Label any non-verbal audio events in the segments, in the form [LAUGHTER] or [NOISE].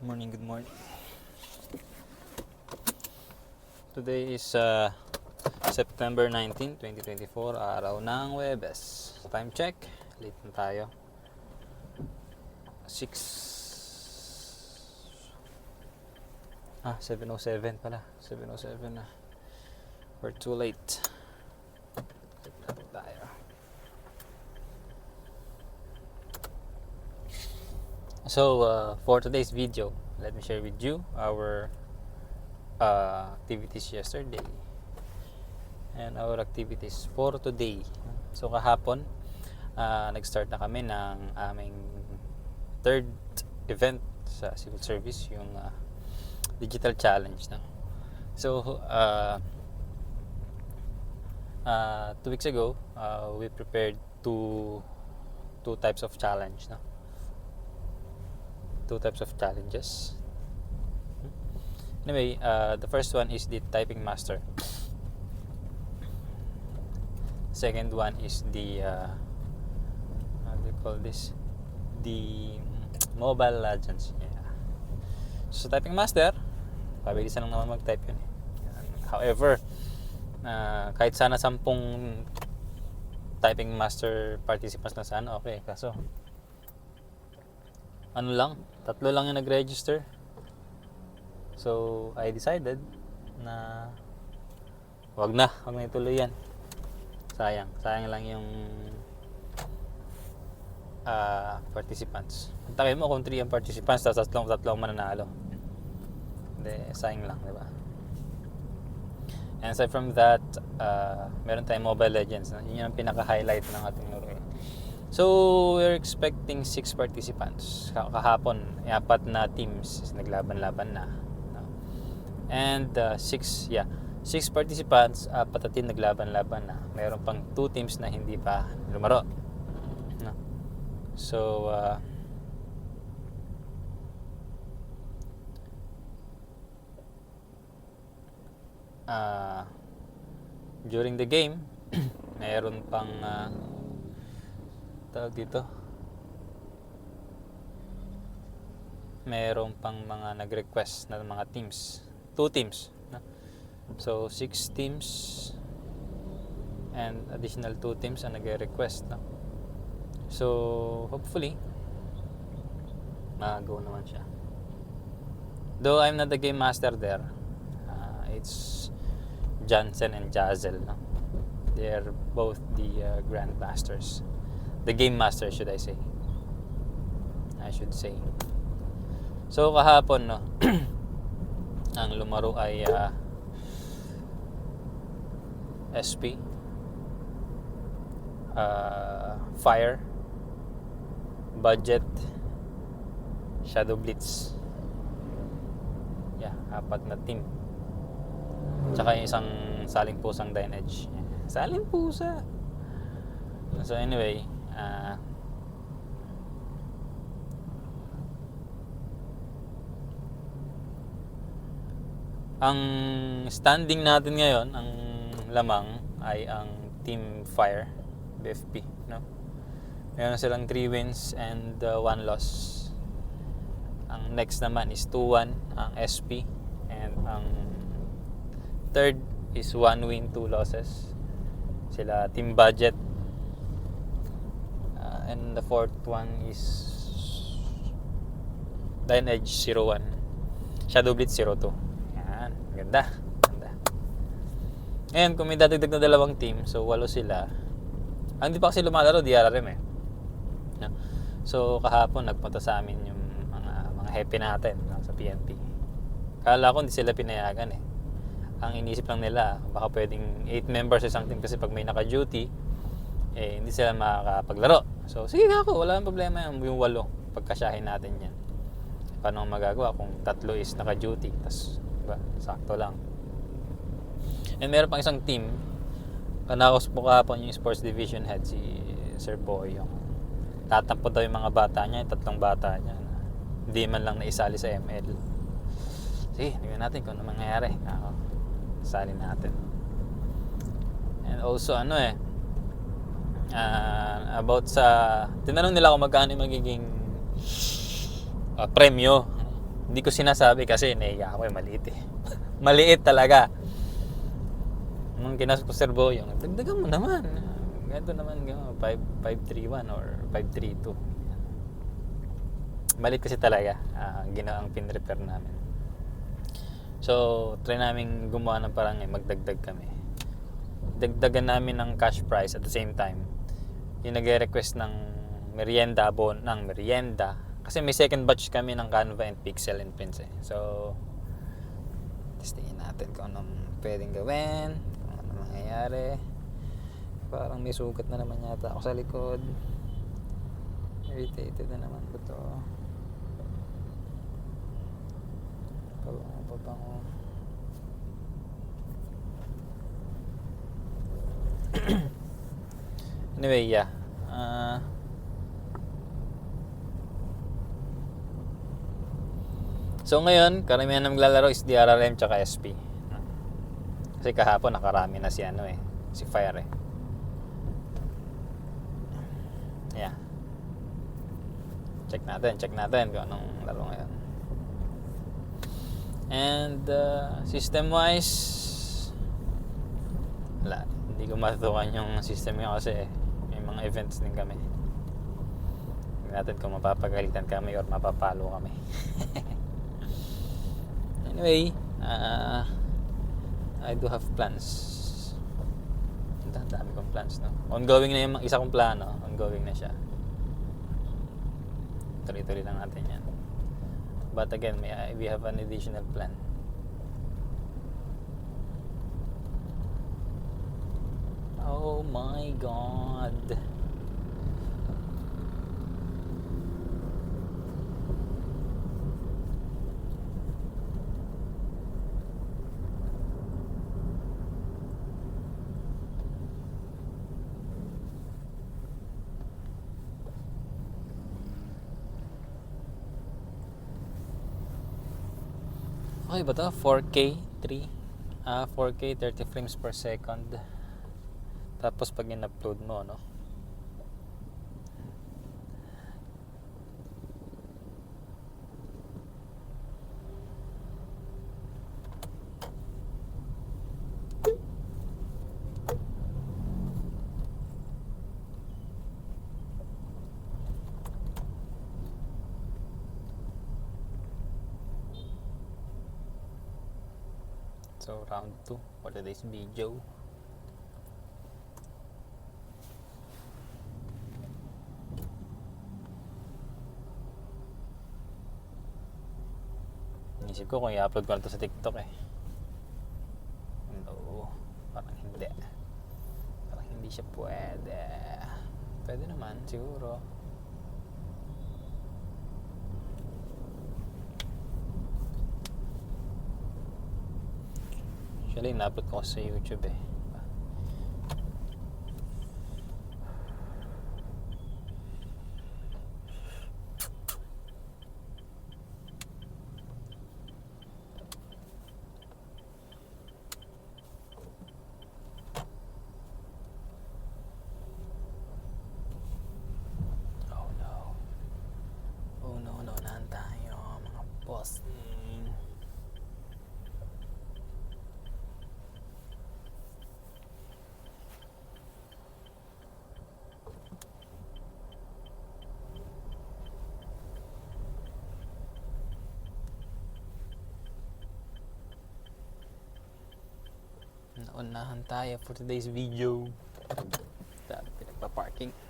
Good morning, good morning. Today is uh, September 19, 2024, araw ng Webes. Time check, late na tayo. 6 Ah, 7.07 pala. 7.07 na. We're too late. Tayo. So, uh, for today's video, let me share with you our uh, activities yesterday and our activities for today. So, kahapon, uh, nag-start na kami ng aming third event sa civil service, yung uh, digital challenge. No? So, uh, uh, two weeks ago, uh, we prepared two two types of challenge. No? Two types of challenges. Anyway, uh, the first one is the typing master. Second one is the uh, how do you call this? The mobile legends. Yeah. So typing master, pabilisan lang naman mag-type yun. eh. However, uh, kahit sana sampung typing master participants na sana, okay. Kaso, ano lang, tatlo lang yung nag-register. So, I decided na wag na, wag na ituloy yan. Sayang, sayang lang yung ah, participants. Takin mo kung 3 ang participants, tapos tatlong, tatlong mananalo. Hindi, sayang lang, di ba? And aside from that, uh, meron tayong Mobile Legends. Yun yung pinaka-highlight ng ating laro. So, we're expecting six participants. Ka- Kahapon, apat na teams naglaban-laban na. And uh, six, yeah, six participants, apat na team naglaban-laban na. Mayroon pang two teams na hindi pa lumaro. No? So, uh, uh, during the game, [CLEARS THROAT] mayroon pang uh, tawag dito? Meron pang mga nag-request na mga teams. Two teams so six teams and additional two teams ang nag-request no? so hopefully mag-go naman siya. Though I'm not the game master there uh, it's Johnson and Jazel no? they're both the uh, grandmasters the game master should I say. I should say. So kahapon no [CLEARS THROAT] ang lumaro ay uh, SP uh, Fire Budget Shadow Blitz. Yeah apat na team. Tsaka yung isang saling pusang Dine saling pusa! So anyway ah ang standing natin ngayon, ang lamang ay ang Team Fire, BFP, no? Meron silang 3 wins and 1 loss. Ang next naman is 2-1 ang SP and ang third is 1 win, 2 losses. Sila Team Budget Uh, and the fourth one is Dine Edge 01 Shadow Blitz 02 yan, ganda ganda. Ngayon kung may dadagdag na dalawang team so walo sila. Ang hindi pa kasi lumalaro DRRM eh. So kahapon nagpunta sa amin yung mga mga happy natin no, sa PNP kala ko hindi sila pinayagan eh. Ang inisip lang nila baka pwedeng 8 members or something kasi pag may naka-duty eh hindi sila makakapaglaro. So sige nga ako, wala nang problema yan, yung walo pagkasyahin natin yan. Paano magagawa kung tatlo is naka-duty, tas diba, sakto lang. And meron pang isang team, kanakos po kahapon yung sports division head si Sir Boy yung tatampo daw yung mga bata niya, yung tatlong bata niya na hindi man lang naisali sa ML. Sige, tingnan natin kung ano mangyayari. Ako, sali natin. And also ano eh, ah, about sa tinanong nila kung magkano yung magiging ah, premyo Hindi ko sinasabi kasi naiya ako eh, maliit eh. [LAUGHS] maliit talaga. Nung kinasobserbo yung, dagdagan mo naman. Ganito naman, gano, 5, 531 or 532. Maliit kasi talaga. ah gina ang pin-repair namin. So, try namin gumawa ng parang eh, magdagdag kami. Dagdagan namin ng cash price at the same time. Yung nagre-request ng merienda, bon, ng merienda. Kasi may second batch kami ng Canva and Pixel and Prints eh. So, testingin natin kung anong pwedeng gawin, kung ano mangyayari. Parang may sugat na naman yata ako sa likod. Irritated na naman ko to. Pabango, pabango. Anyway, yeah. Ah... So ngayon, karamihan na maglalaro is DRRM tsaka SP. Kasi kahapon nakarami na si ano eh, si Fire eh. Yeah. Check natin, check natin kung anong laro ngayon. And uh, system wise, wala, hindi ko matutukan yung system nyo kasi may events din kami. Tingnan natin kung mapapagalitan kami or mapapalo kami. [LAUGHS] Anyway, uh, I do have plans. Ang dami kong plans, no? Ongoing na yung isa kong plano. Ongoing na siya. Tuloy-tuloy lang natin yan. But again, may, we have an additional plan. My God. Okay ba to? 4K 3 ah 4K 30 frames per second tapos pag in-upload mo no So round 2 for today's video. Inisip ko kung i-upload ko na to sa TikTok eh. No, parang hindi. Parang hindi siya pwede. Pwede naman, siguro. Actually, na-upload ko sa YouTube eh. Boss. Mm. Naunahan tayo for today's video. Dami pinagpa-parking.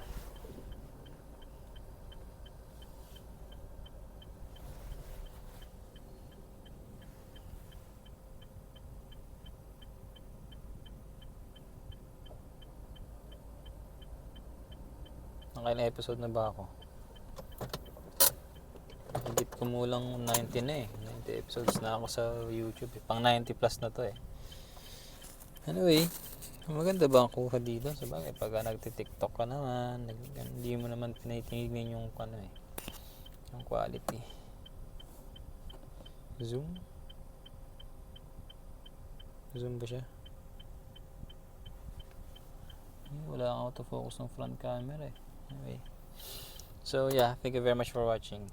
Nakailang episode na ba ako? Hindi kumulang 90 na eh. 90 episodes na ako sa YouTube. Eh. Pang 90 plus na to eh. Anyway, maganda ba ang kuha dito? Sa bagay, pag nagtitiktok ka naman, hindi mo naman tinitingnan yung ano eh, yung quality. Zoom? Zoom ba siya? Wala akong autofocus ng front camera eh. Anyway. So yeah, thank you very much for watching.